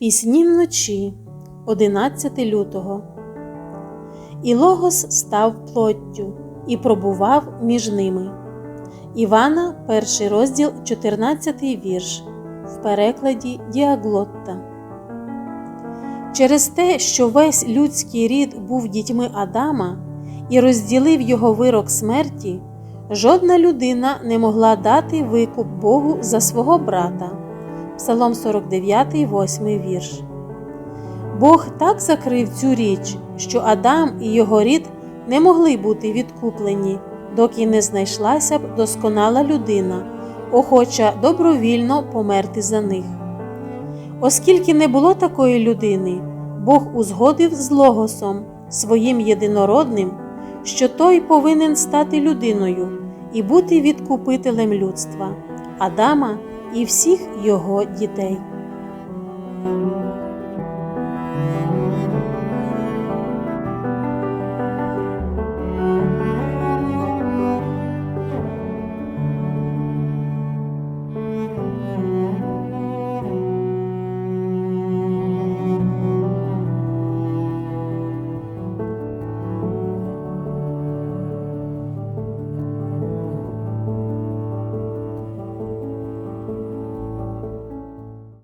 Пісні вночі, 11 лютого. І Логос став плоттю і пробував між ними. Івана, перший розділ, 14 вірш, в перекладі Діаглотта. Через те, що весь людський рід був дітьми Адама і розділив його вирок смерті, жодна людина не могла дати викуп Богу за свого брата. Псалом 49, 8 вірш. Бог так закрив цю річ, що Адам і його рід не могли бути відкуплені, доки не знайшлася б досконала людина, охоча добровільно померти за них. Оскільки не було такої людини, Бог узгодив з Логосом, своїм єдинородним, що той повинен стати людиною і бути відкупителем людства, Адама і всіх його дітей.